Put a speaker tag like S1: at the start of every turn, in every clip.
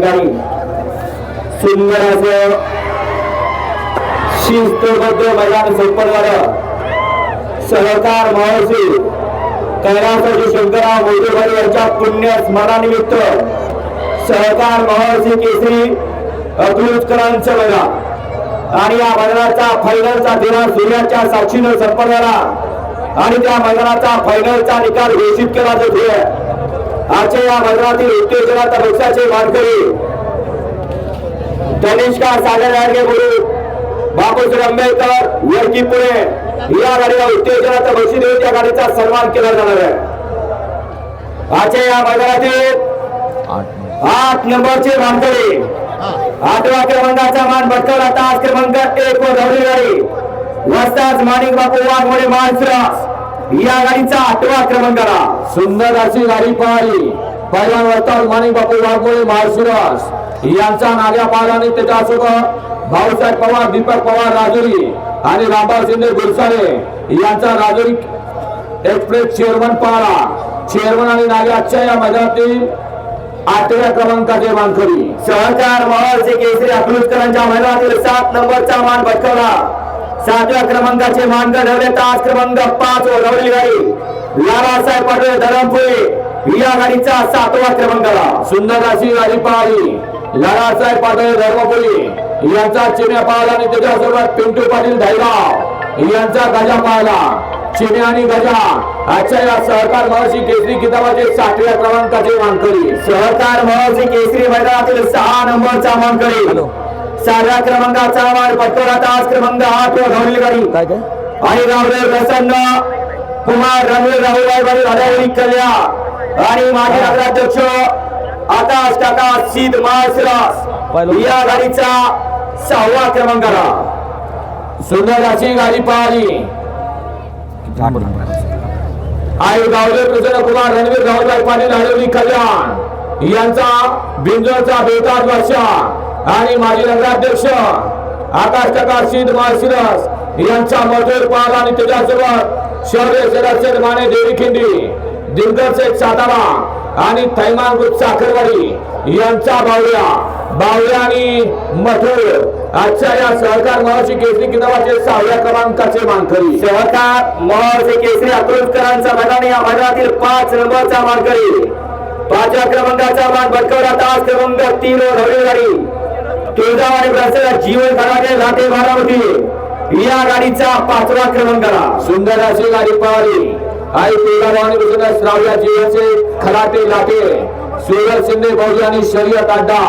S1: ठिकाणी सुंदर असं शिस्तबद्ध मैदान संपन्न सहकार महसूल कैलासाची शंकरराव मोठेवाडी यांच्या पुण्य स्मरणानिमित्त सहकार महर्षी केसरी अकलूजकरांचं मैदान. आणि या मैदानाचा फायनलचा दिवस सूर्याच्या साक्षीनं संपन्न झाला. आणि त्या मैदानाचा फायनलचा निकाल घोषित केला जातोय. आजच्या या मैदानातील उत्तेजनात पक्षाचे मानकरी तनिष्का सागर गाडगे गुरु बापूजी आंबेडकर वरकी पुणे या गाडीला उत्तेजनाचं बक्षी देऊन त्या गाडीचा सन्मान केला जाणार आहे. आजच्या या मैदानातील आठ नंबरचे मानकरी आठव्या क्रमांकाचा मान भटकवला तास क्रमांक एक व धवली गाडी. वस्ताज माणिक बापू वाघमोडे मानसरास या गाडीचा आठवा क्रमांकाला
S2: सुंदर अशी गाडी पळाली पहिला वरताल माणिक बापू वाघमोळे माळशिरस. यांचा नाग्या पाहिला त्याच्यासोबत भाऊसाहेब पवार दीपक पवार राजुरी आणि रामभाऊ शिंदे गुरसाळे यांचा राजुरी एक्सप्रेस चेअरमन पाहला चेअरमन आणि नागे आजच्या या मैदानातील आठव्या क्रमांकाचे मानकरी
S1: सहकार महर्षी केसरी अकलूजकरांच्या मैदानातील सात नंबरचा मान भटकवला. सातव्या क्रमांकाचे मानकर ठेवले. तास क्रमांक पाच व गाडी. लालासाहेब पाटील धरमपुरे. या गाडीचा सातवा क्रमांकाला.
S2: सुंदर अशी गाडी पाहिली. लालासाहेब पाटील धर्मपुरी. यांचा चिन्या पाहिला आणि त्याच्यासोबत पिंटू पाटील धायगाव यांचा गजा पाहिला. चिन्या आणि गजा. आजच्या या सहकार महर्षी केसरी किताबाचे सातव्या क्रमांकाचे मानकरी.
S1: सहकार महर्षी केसरी मैदानातील सहा नंबरचा मानकरी. सहाव्या क्रमांकाचा मान भटकवला तास क्रमांक आठ व धवली गाडी.
S2: काय काय
S1: आणि रामदेव प्रसन्न कुमार रणवीर राहुलभाई बळी हडवली कल्या. आणि माजी नगराध्यक्ष आकाश काका सीद माळशिरास या गाडीचा सहावा क्रमांकाला
S2: सुंदर अशी गाडी पळाली आई गावले प्रसन्न कुमार रणवीर राहुलभाई पाटील हडवली कल्याण यांचा बिंजोरचा बेताज वर्षा आणि माजी नगराध्यक्ष आकाश काका सिद्ध माळशिरस यांचा मजूर पाल आणि त्याच्यासोबत शौर्य सदस्य माने देवी खिंडी दिग्गज शेख सातारा आणि थैमान ग्रुप साखरवाडी यांचा बावल्या बावल्या आणि मथुर आजच्या या सहकार महर्षी केसरी किताबाचे सहाव्या क्रमांकाचे मानकरी.
S1: सहकार महर्षी केसरी अकलूजकरांचा मैदान या मैदानातील पाच नंबरचा मानकरी. पाचव्या क्रमांकाचा मान भटकवला तास क्रमांक तीन व धवली गाडी तुळजाव जीवन खराटे लाटे बारामती या गाडीचा पाचवा क्रमांक आला
S2: सुंदर अशी गाडी पळाली. आई तुळजाभवानी बसून श्राव्या जीवाचे खलाटे लाटे सुरज शिंदे भाऊजी आणि शर्यत अड्डा.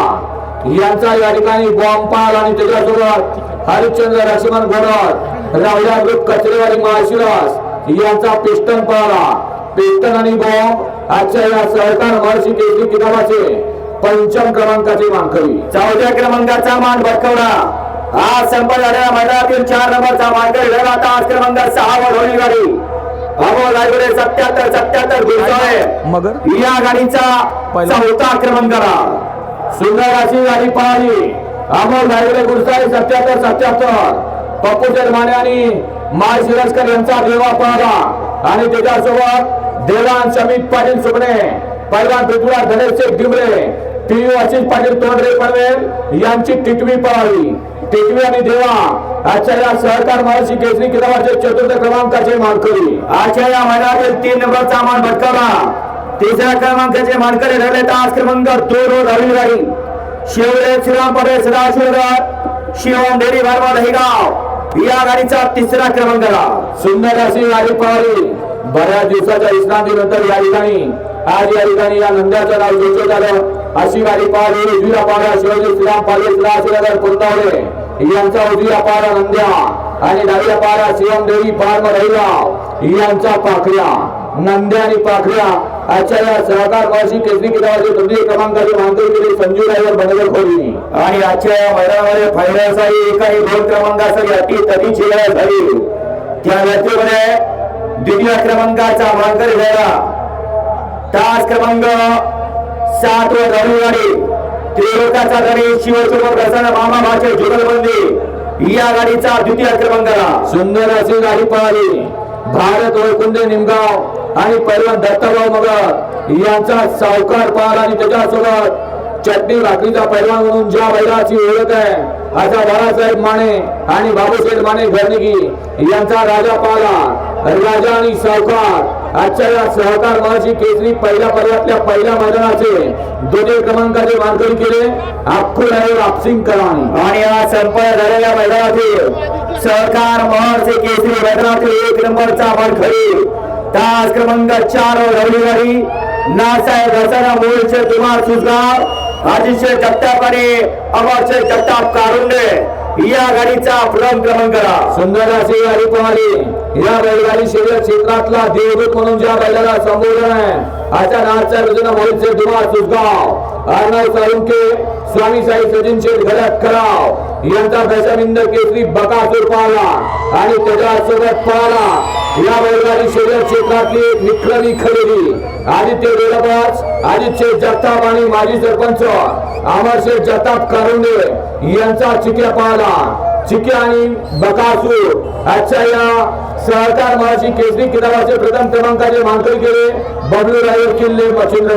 S2: यांचा या ठिकाणी बॉम्ब पाल आणि त्याच्यासोबत हरिश्चंद्र लक्ष्मण भरत रावल्या ग्रुप कचरेवाडी माळशिरस यांचा पिस्टन पळाला. पिस्टन आणि बॉम्ब आजच्या या सहकार महर्षी केसरी किताबाचे पंचम क्रमांकाचे मानकरी
S1: चौथ्या क्रमांकाचा मान भटकवला. आज संपन्न झालेल्या मैदानातील चार नंबरचा मानकरी ठरला तास क्रमांक सहा वर धवली गाडी. अमोल रायगडे सत्याहत्तर सत्याहत्तर गुरसाळे
S2: मगर?
S1: या गाडीचा
S2: पहिला.
S1: चौथा क्रमांकाला
S2: सुंदर अशी गाडी पळाली अमोल धायगडे गुरसाई सत्याहत्तर सत्याहत्तर. पप्पू शर्माने आणि माय शिरस्कर यांचा देवा पळाला आणि त्याच्यासोबत देवान समित पाटील सुपणे. पैलवान पृथ्वीराज धनेश शेख डिमरे टीव्ही आशिष पाटील तोंडरे पडवेल यांची टिटवी पळावी. टिटवी आणि देवा आजच्या या सहकार महर्षी केसरी किताबाचे चतुर्थ क्रमांकाचे मानकरी.
S1: आजच्या या मैदानातील तीन नंबरचा मान भटकवला तिसऱ्या क्रमांकाचे मानकरी ठरले तास क्रमांक दोन रवी राही शिवरे श्रीराम पटेल सदाशिवगर शिवम डेरी बारवा दहेगाव या गाडीचा तिसरा क्रमांक आला
S2: सुंदर अशी गाडी पळाली. बऱ्याच दिवसाच्या विश्रांतीनंतर या ठिकाणी आज या ठिकाणी या नंद्याचं नाव घोषित झालं अशी गाडी पळाली. उजवीला पाडा शिवाजी श्रीराम पाले श्रीराशिनगर कुंदावले यांचा उजवीला पाडा नंद्या आणि डाव्या पाडा शिवम देवी फार्म रहिराव यांचा पाखऱ्या नंद्या आणि पाखऱ्या. आजच्या या सहकार वर्षी केसरी किताबाचे तृतीय क्रमांकाचे मानकरी केले संजू ड्रायव्हर बनगर खोली
S1: आणि आजच्या या मैदानामध्ये फायनलसाठी एक आणि दोन क्रमांकासाठी अटी तटीची लढत झाली. त्या लढतीमध्ये द्वितीय क्रमांकाचा मानकरी झाला तास क्रमांक सात व रविवारी त्रिलोकाचा गणेश शिवचोर प्रसन्न मामा भाचे जुगलबंदी. या गाडीचा द्वितीय क्रमांकाला
S2: सुंदर अशी गाडी पळाली. भारत वैकुंठे निमगाव. आणि पैलवान दत्ताभाऊ मगर यांचा सावकार पाल आणि त्याच्यासोबत चटणी भाकरीचा पैलवान म्हणून ज्या बैलाची ओळख आहे अशा बाळासाहेब माने आणि बाबूसाहेब माने घरनिकी यांचा राजा पाला राजा आणि सावकार आजच्या या सहकार महाची केसरी पहिल्या पर्यातल्या पहिल्या मैदानाचे दोन्ही क्रमांकाचे मानकरी केले. अख्खूर आहे आपसिंग करानी
S1: आणि या संपन्न झालेल्या मैदानातील सहकार महर्षी केसरी मैदानातील एक नंबरचा मानखडी तास क्रमांक चार रवली गाडी नासाहेब हसाना मूळचे कुमार सुजगाव अतिशय जगतापाने अमरचे जगताप कारुंडे या गाडीचा प्रथम क्रमांक आला.
S2: सुंदर असे गाडी पळाली या बैलगाडी शरीर क्षेत्रातला देवदूत म्हणून ज्या बैलाला संबोधन आहे अशा नाथच्या योजना मोहितचे दुवा सुजगाव अर्णव साळुंके स्वामी साई सचिन शेठ घरात कराव यांचा दशमिंद केसरी बकासूर पाहला आणि त्याच्यासोबत पाहला या बैलगाडी शर्यत क्षेत्रातली एक विक्रमी खरेदी. आदित्य वेलबाज आदित्य जगताप आणि माजी सरपंच अमरशेठ जगताप कारुंडे यांचा चिक्या पाहला. चिक्या आणि बकासूर आजच्या या सहकार महाशी केसरी किताबाचे प्रथम क्रमांकाचे मानकरी केले. बबलू राय किल्ले मच्छिंद्र